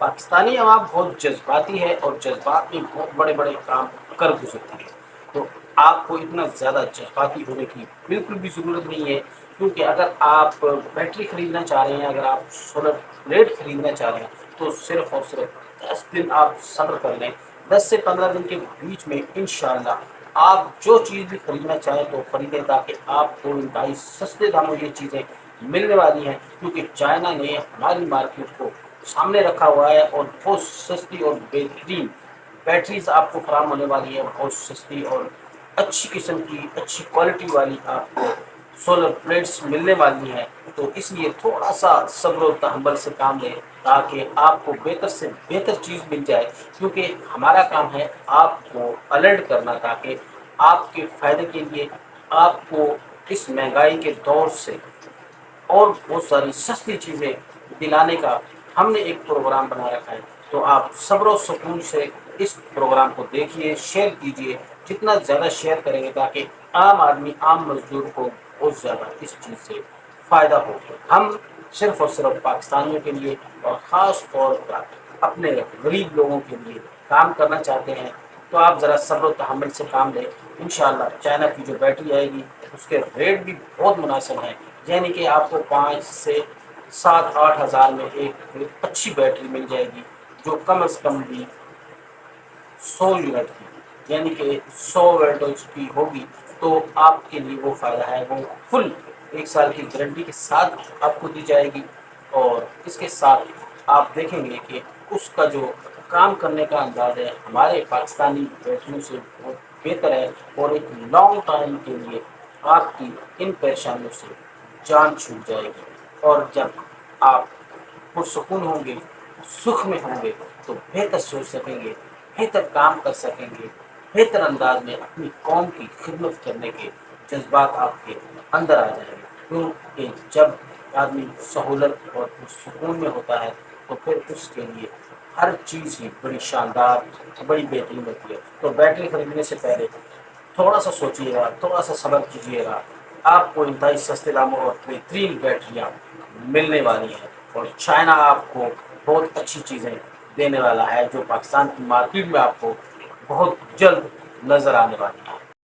پاکستانی عوام بہت جذباتی ہے اور جذبات میں بہت بڑے بڑے کام کر گزرتی ہے۔ تو آپ کو اتنا زیادہ جذباتی ہونے کی بالکل بھی ضرورت نہیں ہے، کیونکہ اگر آپ بیٹری خریدنا چاہ رہے ہیں، اگر آپ سولر پلیٹ خریدنا چاہ رہے ہیں، تو صرف اور صرف دس دن آپ صبر کر لیں۔ دس سے پندرہ دن کے بیچ میں انشاءاللہ آپ جو چیز بھی خریدنا چاہیں تو خریدیں، تاکہ آپ کو انتہائی سستے داموں یہ چیزیں ملنے والی ہیں۔ کیونکہ چائنا نے ہماری مارکیٹ کو سامنے رکھا ہوا ہے اور بہت سستی اور بہترین بیٹریز آپ کو فراہم ہونے والی ہے بہت سستی اور اچھی قسم کی، اچھی کوالٹی والی آپ کو سولر پلیٹس ملنے والی ہیں۔ تو اس لیے تھوڑا سا صبر و تحمل سے کام لیں تاکہ آپ کو بہتر سے بہتر چیز مل جائے۔ کیونکہ ہمارا کام ہے آپ کو الرٹ کرنا تاکہ آپ کے فائدے کے لیے آپ کو اس مہنگائی کے دور سے اور بہت ساری سستی چیزیں دلانے کا ہم نے ایک پروگرام بنا رکھا ہے۔ تو آپ صبر و سکون سے اس پروگرام کو دیکھیے، شیئر کیجیے، جتنا زیادہ شیئر کریں گے تاکہ عام آدمی، عام مزدور کو بہت زیادہ اس چیز سے فائدہ ہو۔ ہم صرف اور صرف پاکستانیوں کے لیے اور خاص طور پر اپنے غریب لوگوں کے لیے کام کرنا چاہتے ہیں۔ تو آپ ذرا صبر و تحمل سے کام لیں۔ انشاءاللہ چائنا کی جو بیٹری آئے گی، اس کے ریٹ بھی بہت مناسب ہیں۔ یعنی کہ آپ کو پانچ سے سات آٹھ ہزار میں ایک اچھی بیٹری مل جائے گی، جو کم از کم بھی سو یونٹ کی یعنی کہ سو ویلٹوز کی ہوگی۔ تو آپ کے لیے وہ فائدہ ہے، وہ فل ایک سال کی گارنٹی کے ساتھ آپ کو دی جائے گی۔ اور اس کے ساتھ آپ دیکھیں گے کہ اس کا جو کام کرنے کا انداز ہے، ہمارے پاکستانی بیٹریوں سے بہت بہتر ہے۔ اور ایک لانگ ٹائم کے لیے آپ کی ان پریشانیوں سے جان چھوٹ جائے گی۔ اور جب آپ پرسکون ہوں گے، سکھ میں ہوں گے، تو بہتر سوچ سکیں گے، بہتر کام کر سکیں گے، بہتر انداز میں اپنی قوم کی خدمت کرنے کے جذبات آپ کے اندر آ جائیں گے۔ کیونکہ جب آدمی سہولت اور سکون میں ہوتا ہے، تو پھر اس کے لیے ہر چیز ہی بڑی شاندار، بڑی بہترین ہوتی ہے۔ تو بیٹری خریدنے سے پہلے تھوڑا سا سوچیے گا، تھوڑا سا صبر کیجیے گا۔ آپ کو انتہائی سستے داموں اور بہترین بیٹریاں ملنے والی ہیں اور چائنا آپ کو بہت اچھی چیزیں دینے والا ہے جو پاکستان کی مارکیٹ میں آپ کو بہت جلد نظر آنے والی ہے